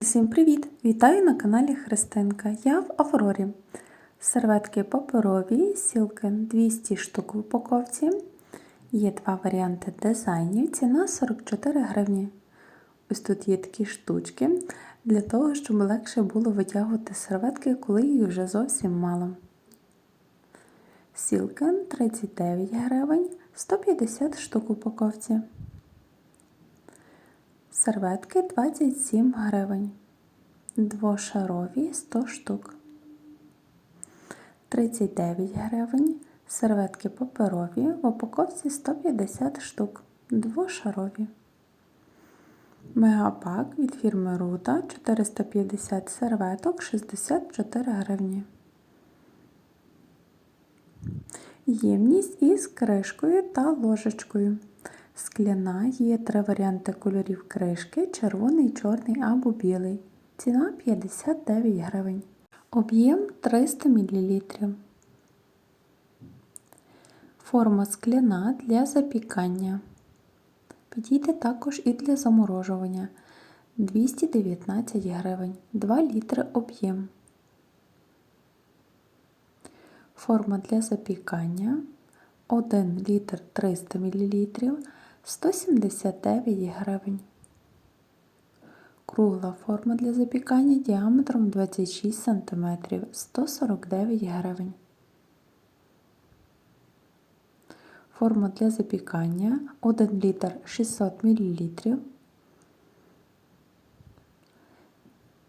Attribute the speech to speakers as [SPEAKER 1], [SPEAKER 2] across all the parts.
[SPEAKER 1] Всім привіт! Вітаю на каналі Христинка. Я в Аврорі. Серветки паперові, сілкен 200 штук в упаковці. Є два варіанти дизайнів. Ціна 44 гривні. Ось тут є такі штучки для того, щоб легше було витягувати серветки, коли їх вже зовсім мало. Сілкен 39 гривень, 150 штук в упаковці. Серветки 27 гривень. Двошарові 100 штук. 39 гривень. Серветки паперові в упаковці 150 штук. Двошарові. Мегапак від фірми Рута 450 серветок 64 гривні. Ємність із кришкою та ложечкою. Скляна є три варіанти кольорів кришки: червоний, чорний або білий. Ціна 59 гривень. Об'єм 300 мл. Форма скляна для запікання. Підійде також і для заморожування 219 гривень, 2 літри об'єм. Форма для запікання 1 літр 300 мл 179 гривень. Кругла форма для запікання діаметром 26 см 149 гривень. Форма для запікання 1 літр 600 мл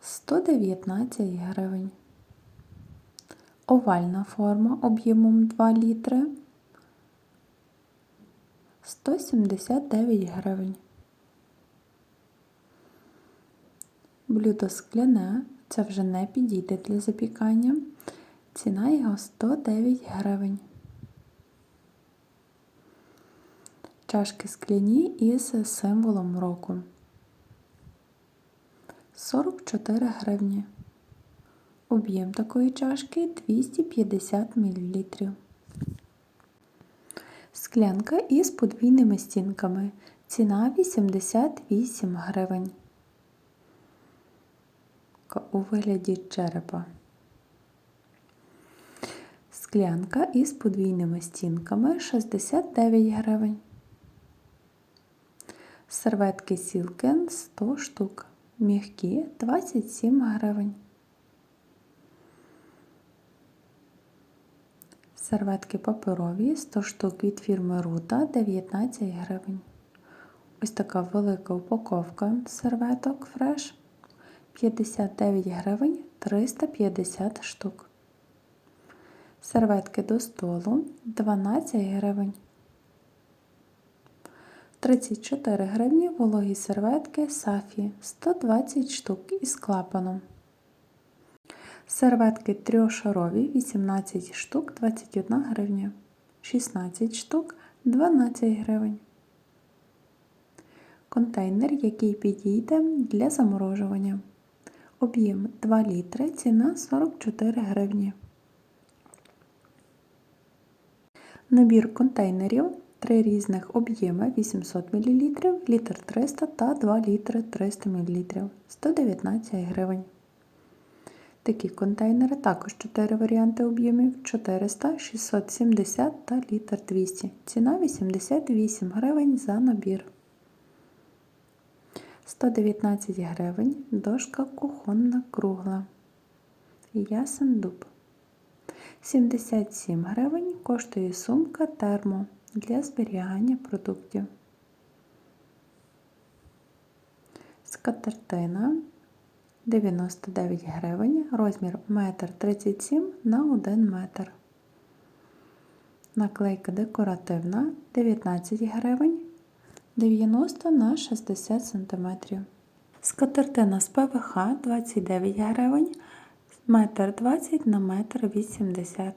[SPEAKER 1] 119 гривень. Овальна форма об'ємом 2 літри 179 гривень. Блюдо скляне, це вже не підійде для запікання. Ціна його 109 гривень. Чашки скляні із символом року. 44 гривні. Об'єм такої чашки 250 мл. Склянка із подвійними стінками. Ціна 88 гривень. У вигляді черепа. Склянка із подвійними стінками 69 гривень. Серветки Сілкен 100 штук. М'які 27 гривень. Серветки паперові 100 штук від фірми Рута 19 гривень. Ось така велика упаковка серветок фреш 59 гривень 350 штук. Серветки до столу 12 гривень. 34 гривні вологі серветки Сафі 120 штук із клапаном. Серветки трьошарові 18 штук 21 гривня. 16 штук 12 гривень. Контейнер, який підійде для заморожування. Об'єм 2 літри, ціна 44 гривні. Набір контейнерів 3 різних об'єми 800 мл, літр 300 та 2 літри 300 мл 119 гривень. Такі контейнери також 4 варіанти об'ємів 400, 670 та літр 200. Ціна 88 гривень за набір. 119 гривень дошка кухонна кругла. Ясен дуб. 77 гривень коштує сумка термо для зберігання продуктів. Скатертина 99 гривень, розмір 1,37 м на 1 метр. Наклейка декоративна 19 гривень, 90 на 60 см. Скатертина з ПВХ 29 гривень, 1,20 м на 1,80 м.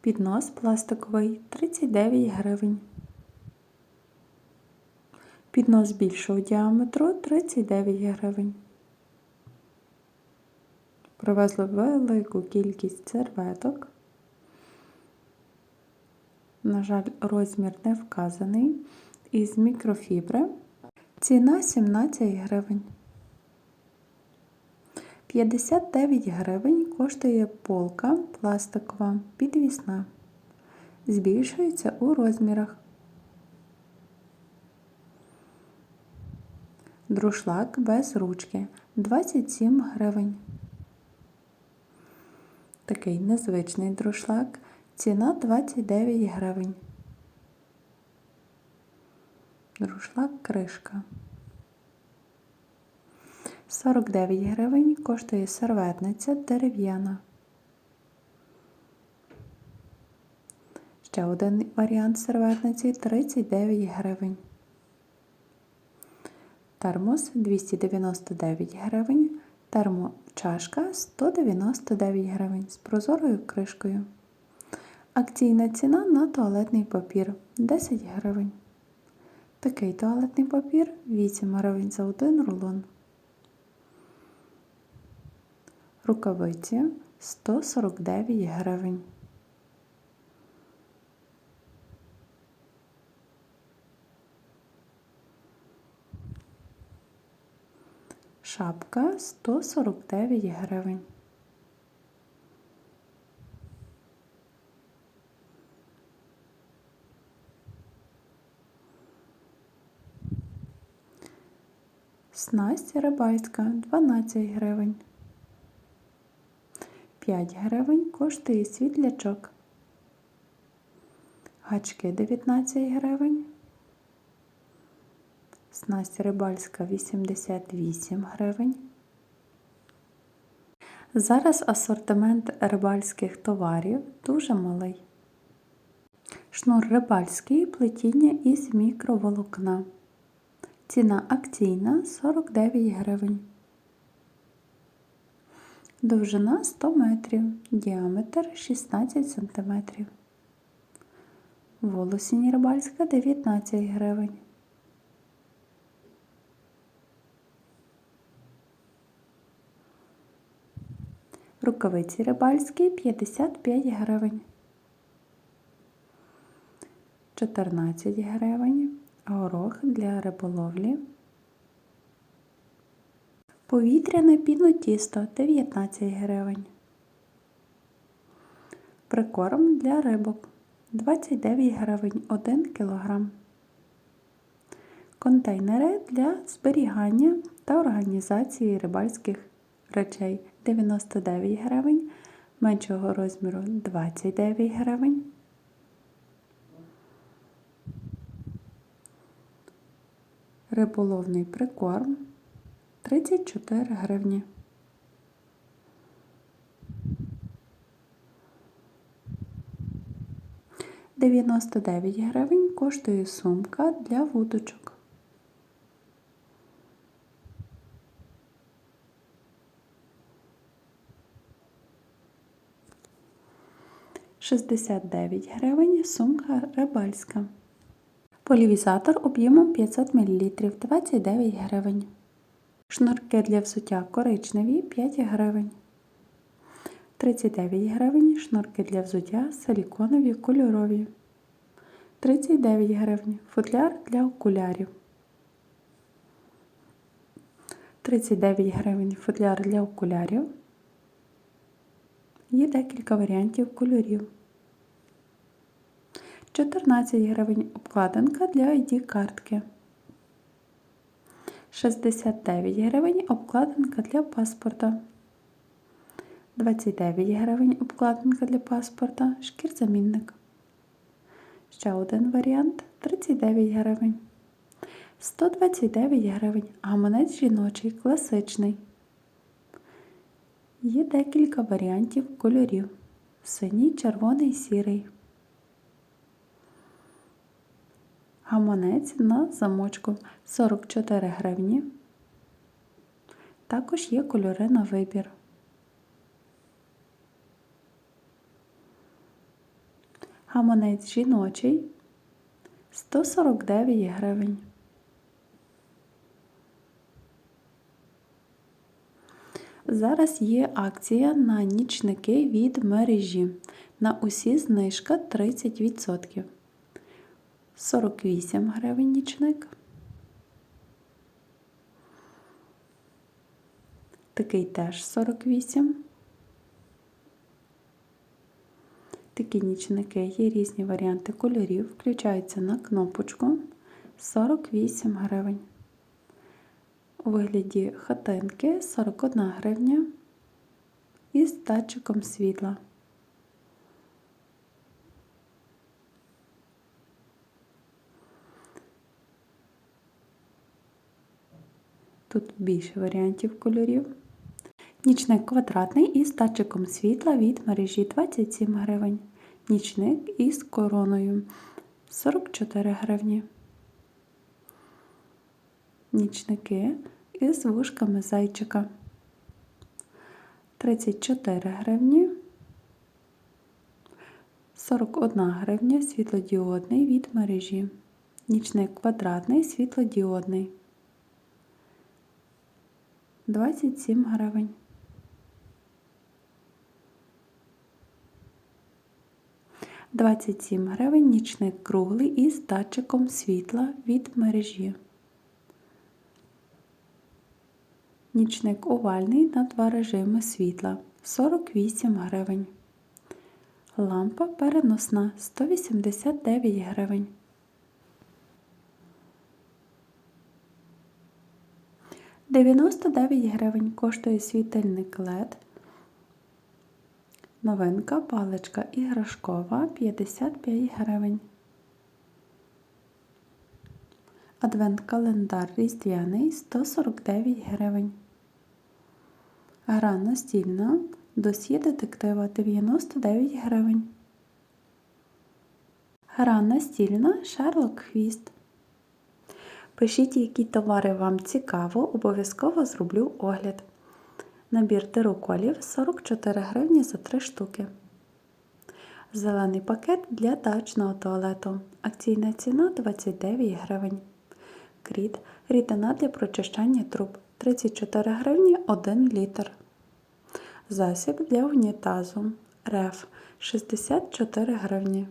[SPEAKER 1] Піднос пластиковий 39 гривень. Піднос більшого діаметру 39 гривень. Привезли велику кількість серветок. На жаль, розмір не вказаний. Із мікрофібри Ціна 17 гривень. 59 гривень коштує полка пластикова підвісна. Збільшується у розмірах. Друшлак без ручки 27 гривень. Такий незвичний друшлак. Ціна 29 гривень. Друшлак кришка. 49 гривень коштує серветниця дерев'яна. Ще один варіант серветниці 39 гривень. Термос 299 гривень. Термочашка 199 гривень з прозорою кришкою. Акційна ціна на туалетний папір 10 гривень. Такий туалетний папір 8 гривень за один рулон. Рукавиці 149 гривень. Шапка 149 гривень. Снасть рибальська 12 гривень. 5 гривень коштує світлячок. Гачки 19 гривень. Снасть рибальська 88 гривень. Зараз асортимент рибальських товарів дуже малий. Шнур рибальський плетіння із мікроволокна. Ціна акційна 49 гривень. Довжина 100 метрів, діаметр 16 см. Волосінь рибальська 19 гривень. Рукавиці рибальські 55 гривень. 14 гривень. Горох для риболовлі. Повітряне пінотісто 19 гривень. Прикорм для рибок 29 гривень 1 кг. Контейнери для зберігання та організації рибальських речей 99 гривень, меншого розміру 29 гривень. Риболовний прикорм 34 гривні. Дев'яносто гривень коштує сумка для вудочок. Шістдесят дев'ять гривень сумка рибальська. Полівізатор об'ємом 500 мл 29 гривень. Шнурки для взуття коричневі 5 гривень. 39 гривень шнурки для взуття силіконові кольорові. 39 гривень футляр для окулярів. 39 гривень футляр для окулярів. Є декілька варіантів кольорів. 14 гривень обкладинка для ID-картки. 69 гривень обкладинка для паспорта. 29 гривень обкладинка для паспорта, шкірзамінник. Ще один варіант 39 гривень. 129 гривень. Гаманець жіночий, класичний. Є декілька варіантів кольорів. Синій, червоний, сірий. Гаманець на замочку 44 гривні. Також є кольори на вибір. Гаманець жіночий 149 гривень. Зараз є акція на нічники від мережі. На усі знижка 30%. 48 гривень нічник. Такий теж 48. Такі нічники є різні варіанти кольорів, включаються на кнопочку 48 гривень. У вигляді хатинки 41 гривня із датчиком світла. Тут більше варіантів кольорів. Нічник квадратний із датчиком світла від мережі 27 гривень. Нічник із короною 44 гривні. Нічники із вушками зайчика 34 гривні. 41 гривня світлодіодний від мережі. Нічник квадратний світлодіодний. 27 гривень. Двадцять сім гривень нічник круглий із датчиком світла від мережі. Нічник овальний на два режими світла 48 гривень. Лампа переносна 189 гривень. Дев'яносто дев'ять гривень коштує світильник LED. Новинка паличка іграшкова 55 гривень. Адвент-календар різдвяний 149 гривень. Гра настільна досьє детектива 99 гривень. Гра настільна Шерлок Хвіст. Пишіть, які товари вам цікаво, обов'язково зроблю огляд. Набір тероколів 44 гривні за 3 штуки. Зелений пакет для дачного туалету. Акційна ціна 29 гривень. Кріт рідина для прочищання труб 34 гривні 1 літр. Засіб для унітазу РЕФ 64 гривні.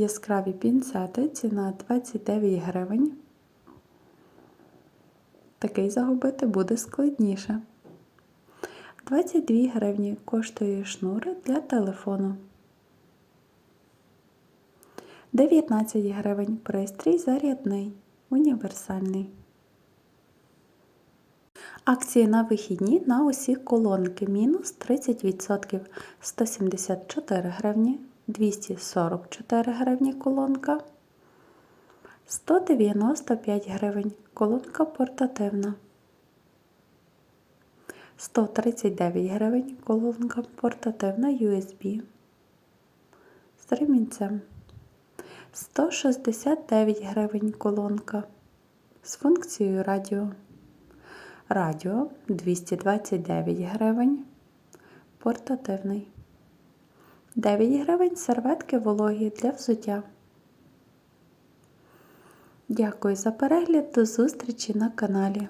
[SPEAKER 1] Яскраві пінцети ціна 29 гривень. Такий загубити буде складніше. 22 гривні коштує шнур для телефону. 19 гривень пристрій зарядний, універсальний. Акції на вихідні на усі колонки мінус 30%, 174 гривні, 244 гривні колонка, 195 гривень колонка портативна, 139 гривень колонка портативна USB з ремінцем. 169 гривень колонка з функцією радіо. Радіо 229 гривень. Портативний. 9 гривень серветки вологі для взуття. Дякую за перегляд. До зустрічі на каналі.